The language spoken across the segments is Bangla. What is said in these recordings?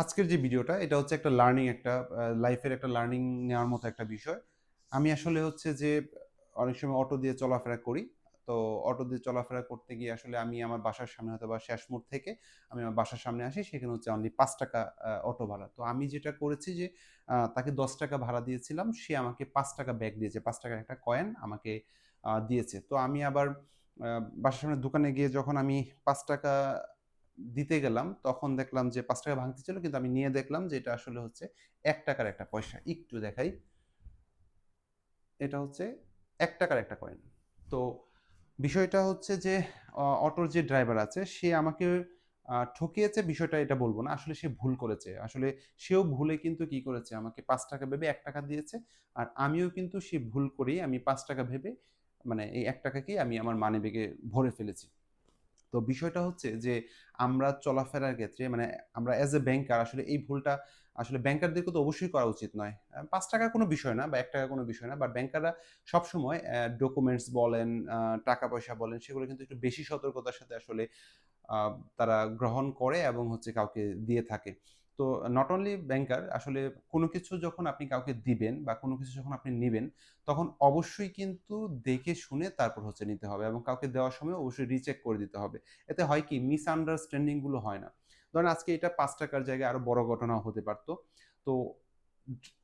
আজকের যে ভিডিওটা, এটা হচ্ছে একটা লার্নিং একটা লাইফের একটা লার্নিং নেওয়ার মতো একটা বিষয়। আমি আসলে হচ্ছে যে, অনেক সময় অটো দিয়ে চলাফেরা করি। তো অটো দিয়ে চলাফেরা করতে গিয়ে আসলে আমি আমার বাসার সামনে হয়তো বা শেষ মোড় থেকে আমি আমার বাসার সামনে আসি, সেখানে হচ্ছে অনলি পাঁচ টাকা অটো ভাড়া। তো আমি যেটা করেছি যে তাকে দশ টাকা ভাড়া দিয়েছিলাম, সে আমাকে পাঁচ টাকা ব্যাগ দিয়েছে, পাঁচ টাকার একটা কয়েন আমাকে দিয়েছে। তো আমি আবার বাসার সামনে দোকানে গিয়ে যখন আমি পাঁচ টাকা দিতে গেলাম, তখন দেখলাম যে পাঁচ টাকা ভাঙতে ছিল, কিন্তু আমি নিয়ে দেখলাম যে এটা আসলে হচ্ছে এক টাকার একটা পয়সা। একটু দেখাই। এটা হচ্ছে এক টাকার একটা কয়েন তো বিষয়টা হচ্ছে যে অটোর যে ড্রাইভার আছে, সে আমাকে ঠকিয়েছে, বিষয়টা এটা বলব না। আসলে সে ভুল করেছে। আসলে সেও ভুলে কিন্তু কি করেছে? আমাকে পাঁচ টাকা ভেবে এক টাকা দিয়েছে। আর আমিও কিন্তু সে ভুল করেই আমি পাঁচ টাকা ভেবে মানে এই এক টাকাকেই আমি আমার মানি ব্যাগে ভরে ফেলেছি। তো বিষয়টা হচ্ছে যে, আমরা চলাফেরার ক্ষেত্রে মানে আমরা অ্যাজ এ ব্যাংকার আসলে এই ভুলটা আসলে ব্যাংকারদেরকে তো অবশ্যই করা উচিত নয়। পাঁচ টাকা কোনো বিষয় না বা এক টাকা কোনো বিষয় না বাট ব্যাংকাররা সবসময় ডকুমেন্টস বলেন টাকা পয়সা বলেন, সেগুলো কিন্তু একটু বেশি সতর্কতার সাথে আসলে তারা গ্রহণ করে এবং হচ্ছে কাউকে দিয়ে থাকে। তো নট অনলি ব্যাংকার আসলে কোনো কিছু যখন আপনি কাউকে দিবেন বা কোনো কিছু যখন আপনি নেবেন, তখন অবশ্যই কিন্তু দেখে শুনে তারপর হচ্ছে নিতে হবে এবং কাউকে দেওয়ার সময় অবশ্যই রিচেক করে দিতে হবে। এতে হয় কি? মিসআন্ডারস্ট্যান্ডিংগুলো হয় না। ধরেন আজকে এটা পাঁচ টাকার জায়গায় আরও বড় ঘটনা হতে পারতো। তো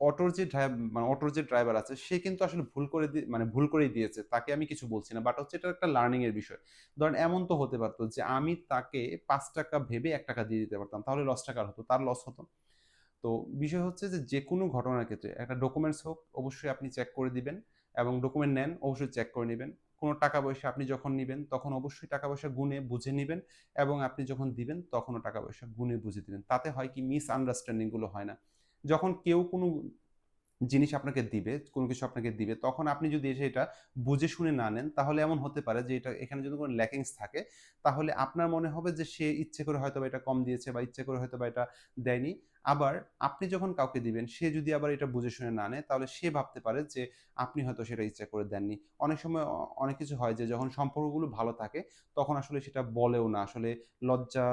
অটোর যে ড্রাইভার মানে অটোর যে ড্রাইভার আছে, সে কিন্তু আসলে ভুল করে মানে ভুল করেই দিয়েছে, তাকে আমি কিছু বলছি না। বাট হচ্ছে এটা একটা লার্নিং এর বিষয়। ধরেন এমন তো হতে পারতো যে আমি তাকে পাঁচ টাকা ভেবে এক টাকা দিয়ে দিতে পারতাম, তাহলে লস টাকার হতো? তার লস হতো। তো বিষয় হচ্ছে যে যে কোনো ঘটনার ক্ষেত্রে, একটা ডকুমেন্টস হোক, অবশ্যই আপনি চেক করে দিবেন এবং ডকুমেন্ট নেন, অবশ্যই চেক করে নেবেন। কোনো টাকা পয়সা আপনি যখন নেবেন, তখন অবশ্যই টাকা পয়সা গুনে বুঝে নেবেন এবং আপনি যখন দিবেন, তখনও টাকা পয়সা গুনে বুঝে দিবেন। তাতে হয় কি মিস আন্ডারস্ট্যান্ডিংগুলো হয় না। যখন কেউ কোনো জিনিস আপনাকে দিবে, কোনো কিছু আপনাকে দিবে, তখন আপনি যদি এসে এটা বুঝে শুনে না নেন, তাহলে এমন হতে পারে যে এটা, এখানে যদি কোনো ল্যাকিংস থাকে, তাহলে আপনার মনে হবে যে সে ইচ্ছে করে হয়তো বা এটা কম দিয়েছে বা ইচ্ছে করে হয়তো বা এটা দেয়নি। আবার আপনি যখন কাউকে দিবেন, সে যদি আবার এটা বুঝে শুনে না নেয়, তাহলে সে ভাবতে পারে যে আপনি হয়তো সেটা ইচ্ছা করে দেননি। অনেক সময় অনেক কিছু হয় যে যখন সম্পর্কগুলো ভালো থাকে, তখন আসলে সেটা বলেও না। আসলে লজ্জা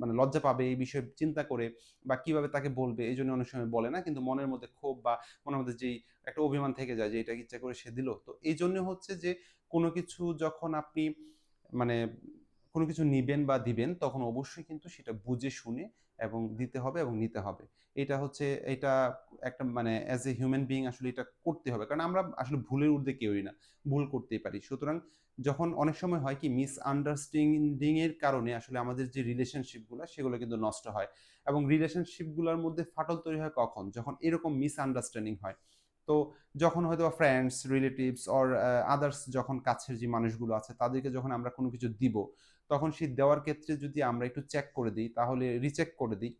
মানে লজ্জা পাবে এই বিষয়ে চিন্তা করে বা কীভাবে তাকে বলবে, এই জন্য অনেক সময় বলে না, কিন্তু মনের মধ্যে ক্ষোভ বা মনের মধ্যে যেই একটা অভিমান থেকে যায় যে এটা ইচ্ছা করে সে দিল। তো এই জন্য হচ্ছে যে কোনো কিছু যখন আপনি মানে কোনো কিছু নিবেন বা দিবেন, তখন অবশ্যই কিন্তু সেটা বুঝে শুনে এবং দিতে হবে এবং নিতে হবে। এটা হচ্ছে, এটা একটা মানে অ্যাজ এ হিউম্যান বিইং আসলে এটা করতে হবে। কারণ আমরা আসলে ভুলের ঊর্ধ্বে কেউই না, ভুল করতেই পারি। সুতরাং যখন অনেক সময় হয় কি মিস আন্ডারস্ট্যান্ডিং এর কারণে আসলে আমাদের যে রিলেশনশিপগুলো সেগুলো কিন্তু নষ্ট হয়। এবং রিলেশনশিপগুলোর মধ্যে ফাটল তৈরি হয় কখন? যখন এরকম মিস আন্ডারস্ট্যান্ডিং হয়। তো যখন হয়তো ফ্রেন্ডস রিলেটিভস অর আদার্স যখন কাছের যে মানুষগুলো আছে, তাদেরকে যখন আমরা কোনো কিছু দিব, তখন সেই দেওয়ার ক্ষেত্রে যদি আমরা একটু চেক করে দিই, তাহলে রিচেক করে দিই।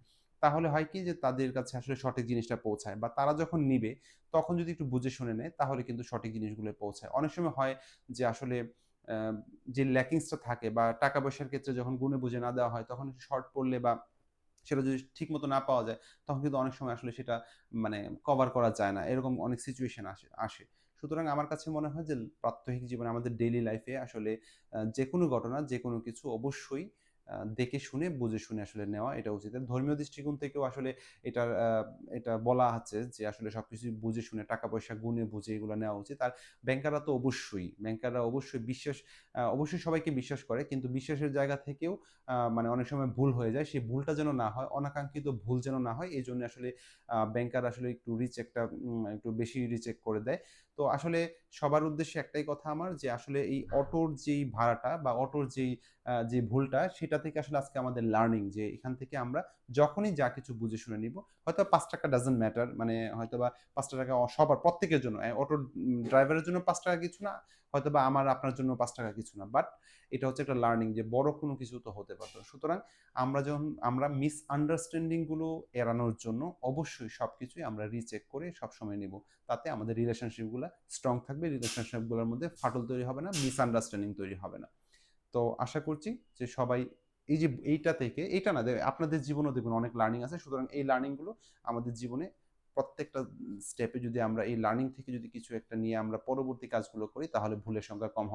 তাহলে হয় কি যে তাদের কাছে আসলে সঠিক জিনিসটা পৌঁছায় বা তারা যখন নিবে, তখন যদি একটু বুঝে শুনে নেয়, তাহলে কিন্তু সঠিক জিনিসগুলো পৌঁছায়। অনেক সময় হয় যে আসলে যে ল্যাকিংসটা থাকে বা টাকা পয়সার ক্ষেত্রে যখন গুণে বুঝে না দেওয়া হয়, তখন শর্ট পড়লে বা সেটা যদি ঠিক মতো না পাওয়া যায়, তখন কিন্তু অনেক সময় আসলে সেটা মানে কভার করা যায় না। এরকম অনেক সিচুয়েশন আসে আসে। সুতরাং আমার কাছে মনে হয় যে প্রাত্যহিক জীবনে আমাদের ডেইলি লাইফে আসলে যে কোনো ঘটনা যে কোনো কিছু অবশ্যই দেখে শুনে, বুঝে শুনে আসলে নেওয়া এটা উচিত। ধর্মীয় দৃষ্টিকোণ থেকেও আসলে এটা এটা বলা আছে যে আসলে সবকিছু বুঝে শুনে টাকা পয়সা গুনে বুঝে এগুলো নেওয়া উচিত। আর ব্যাংকাররা তো অবশ্যই, ব্যাংকাররা অবশ্যই বিশ্বাস অবশ্যই সবাইকে বিশ্বাস করে, কিন্তু বিশ্বাসের জায়গা থেকেও মানে অনেক সময় ভুল হয়ে যায়, সেই ভুলটা যেন না হয়, অনাকাঙ্ক্ষিত ভুল যেন না হয় এই জন্য আসলে ব্যাংকার আসলে একটু রিচেকটা একটু বেশি রিচেক করে দেয়। তো আসলে সবার উদ্দেশ্যে একটাই কথা আমার যে আসলে এই অটোর যেই ভাড়াটা বা অটোর যেই যে ভুলটা সেটা থেকে আসলে আজকে আমাদের লার্নিং যে এখান থেকে আমরা যখনই যা কিছু বুঝে শুনে নিব হয়তো পাঁচ টাকা ডাজেন্ট ম্যাটার মানে হয়তো বা পাঁচটা টাকা সবার প্রত্যেকের জন্য অটো ড্রাইভারের জন্য পাঁচ টাকা কিছু না হয়তো বা আমার আপনার জন্য পাঁচ টাকা কিছু না বাট এটা হচ্ছে একটা লার্নিং যে বড় কোনো কিছু তো হতে পারতো সুতরাং আমরা যখন, আমরা মিস আন্ডারস্ট্যান্ডিংগুলো এড়ানোর জন্য অবশ্যই সবকিছুই আমরা রিচেক করে সবসময় নিব। তাতে আমাদের রিলেশনশিপগুলো স্ট্রং থাকবে রিলেশনশিপগুলোর মধ্যে ফাটল তৈরি হবে না মিস আন্ডারস্ট্যান্ডিং তৈরি হবে না। তো আশা করছি যে সবাই এই যে এইটা থেকে, এইটা না আপনাদের জীবনেও দেখবেন অনেক লার্নিং আছে, সুতরাং এই লার্নিংগুলো আমাদের জীবনে প্রত্যেকটা স্টেপে যদি আমরা এই লার্নিং থেকে যদি কিছু একটা নিয়ে আমরা পরবর্তী কাজগুলো করি, তাহলে ভুলের সংখ্যা কম